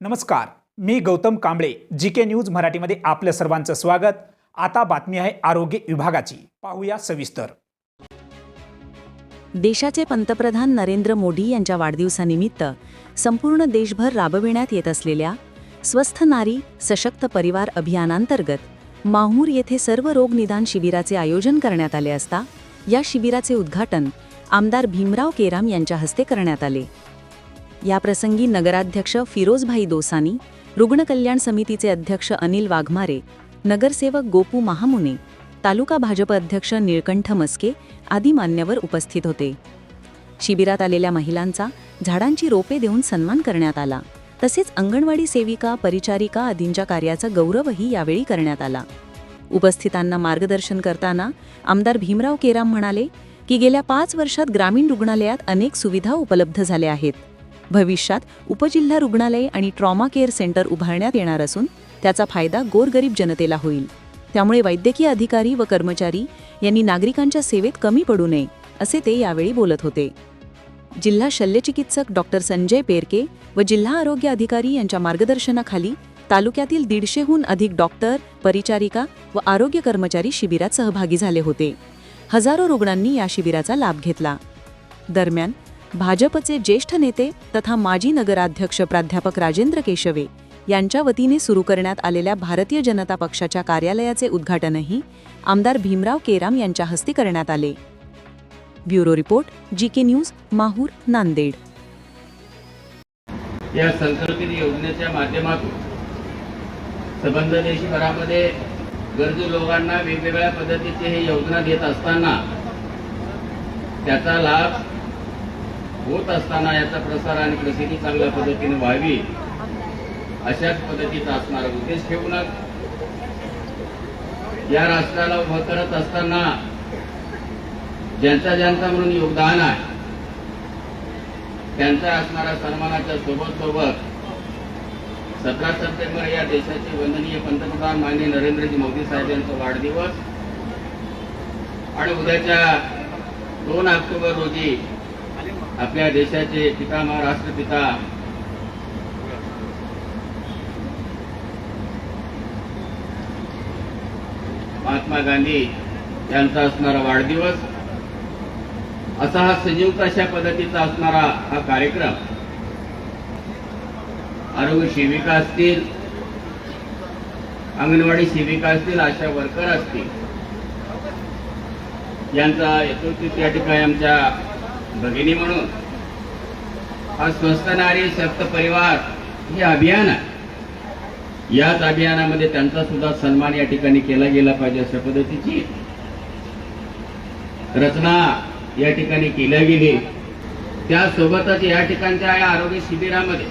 नमस्कार मी Gautam Kamble G K news मराठीमध्ये आपलं सर्वांचं स्वागत. आता बातमी आहे आरोग्य विभागाची. पाहूया सविस्तर. देशाचे पंतप्रधान नरेंद्र मोदी यांच्या वाढदिवसानिमित्त संपूर्ण देशभर राबविण्यात येत असलेल्या स्वस्थ नारी सशक्त परिवार अभियानांतर्गत माहूर येथे सर्व रोग निदान शिबिराचे आयोजन करण्यात आले असता या शिबिराचे उद्घाटन आमदार भीमराव केराम यांच्या हस्ते करण्यात आले. याप्रसंगी नगराध्यक्ष फिरोजभाई दोसानी रुग्ण कल्याण समितीचे अध्यक्ष अनिल वाघमारे नगरसेवक गोपू महामुने तालुका भाजप अध्यक्ष निळकंठ मस्के आदी मान्यवर उपस्थित होते. शिबिरात आलेल्या महिलांचा झाडांची रोपे देऊन सन्मान करण्यात आला. तसेच अंगणवाडी सेविका परिचारिका आदींच्या कार्याचा गौरवही यावेळी करण्यात आला. उपस्थितांना मार्गदर्शन करताना आमदार भीमराव केराम म्हणाले की गेल्या पाच वर्षात ग्रामीण रुग्णालयात अनेक सुविधा उपलब्ध झाल्या आहेत. भविष्यात उपजिल्हा रुग्णालय आणि ट्रॉमा केअर सेंटर उभारण्यात येणार असून त्याचा फायदा गोरगरीब जनतेला होईल. त्यामुळे वैद्यकीय अधिकारी व कर्मचारी यांनी नागरिकांच्या सेवेत कमी पडू नये असे ते यावेळी बोलत होते. जिल्हा शल्यचिकित्सक डॉक्टर संजय पेरके व जिल्हा आरोग्य अधिकारी यांच्या मार्गदर्शनाखाली तालुक्यातील दीडशेहून अधिक डॉक्टर परिचारिका व आरोग्य कर्मचारी शिबिरात सहभागी झाले होते. हजारो रुग्णांनी या शिबिराचा लाभ घेतला. दरम्यान भाजपचे ज्येष्ठ नेते तथा माजी नगराध्यक्ष प्राध्यापक राजेंद्र केशवे यांच्या वतीने सुरू करण्यात आलेल्या भारतीय जनता पक्षाच्या कार्यालयाचे उद्घाटनही आमदार भीमराव केराम यांच्या हस्ते करण्यात आले. Bureau report G K news Mahur Nanded. या संकल्पित योजनेच्या माध्यमातून संबंध देशभरामध्ये गरजू लोकांना वेगवेगळ्या पद्धतीचे हे योजना देत असताना त्याचा लाभ होत असताना याचा प्रसार आणि प्रसिद्धी चांगल्या पद्धतीने व्हावी अशाच पद्धतीचा असणारा उद्देश ठेवूनच या राष्ट्राला उभं करत असताना ज्यांचा ज्यांचा म्हणून योगदान आहे त्यांचा असणारा सन्मानाच्या सोबत सोबत सतरा सप्टेंबर या देशाचे वंदनीय पंतप्रधान माननीय नरेंद्रजी मोदी साहेब यांचा वाढदिवस आणि उद्याच्या दोन ऑक्टोबर रोजी आपल्या देशाचे पितामह राष्ट्रपिता. महात्मा गांधी यांचा असणारा वाढदिवस असा हा संयुक्त अशा पद्धतीचा असणारा हा कार्यक्रम. आरोग्य सेविका असतील अंगणवाडी सेविका असतील आशा वर्कर असतील. यांचा यथोचित या ठिकाणी आमच्या भगिनी म्हणून. हा स्वस्त नारी सक्त परिवार हे अभियान आहे. याच अभियानामध्ये त्यांचा सुद्धा सन्मान या ठिकाणी केला गेला पाहिजे अशा पद्धतीची रचना या ठिकाणी केल्या गेली. त्यासोबतच या ठिकाणच्या या आरोग्य शिबिरामध्ये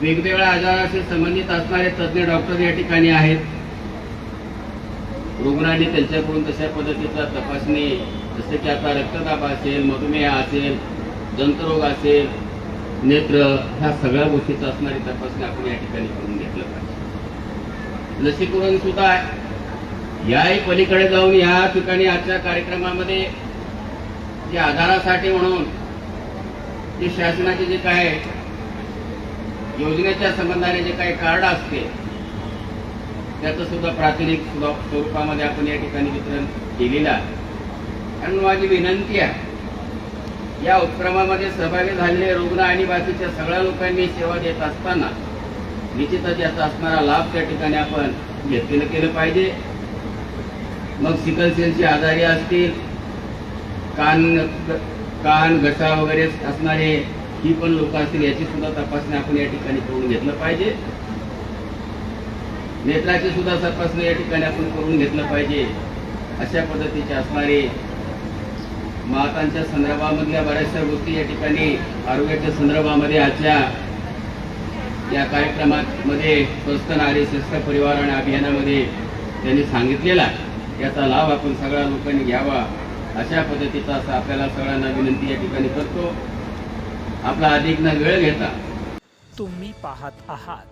वेगवेगळ्या आजाराशी संबंधित असणारे तज्ज्ञ डॉक्टर या ठिकाणी आहेत. रुग्णांनी त्यांच्याकडून तशा पद्धतीचा तपासणी जसं की आता रक्तदाब असेल मधुमेह असेल दंतरोग असेल नेत्र ह्या सगळ्या गोष्टीचा असणारी तपासणी आपण या ठिकाणी करून घेतलं पाहिजे. लसीकरण सुद्धा याही पलीकडे जाऊन या ठिकाणी आजच्या कार्यक्रमामध्ये जे आधारासाठी म्हणून जे शासनाचे जे काय योजनेच्या संबंधाने जे काही कार्ड असते त्याचं सुद्धा प्राथमिक स्वरूपामध्ये आपण या ठिकाणी वितरण केलेलं आहे. आणि माझी विनंती आहे या उपक्रमामध्ये सहभागी झालेले रुग्ण आणि बाकीच्या सगळ्या लोकांनी सेवा देत असताना निश्चितच याचा असणारा लाभ त्या ठिकाणी आपण घेतलेलं केलं पाहिजे. मग सिकल सेलचे आजारी असतील कान कान घसा वगैरे असणारे ही पण लोक असतील याची सुद्धा तपासणी आपण या ठिकाणी करून घेतलं पाहिजे. नेत्राचे सुद्धा तपासणी या ठिकाणी आपण करून घेतलं पाहिजे. अशा पद्धतीचे असणारे मातांच्या संदर्भामधल्या बऱ्याचशा गोष्टी या ठिकाणी आरोग्याच्या संदर्भामध्ये आजच्या या कार्यक्रमामध्ये स्वस्थ नारी श्रेष्ठ परिवार आणि अभियानामध्ये त्यांनी सांगितलेला याचा लाभ आपण सगळ्या लोकांनी घ्यावा. अशा पद्धतीचा असं आपल्याला सगळ्यांना विनंती या ठिकाणी करतो. आपला अधिक न वेळ घेता. तुम्ही पाहत आहात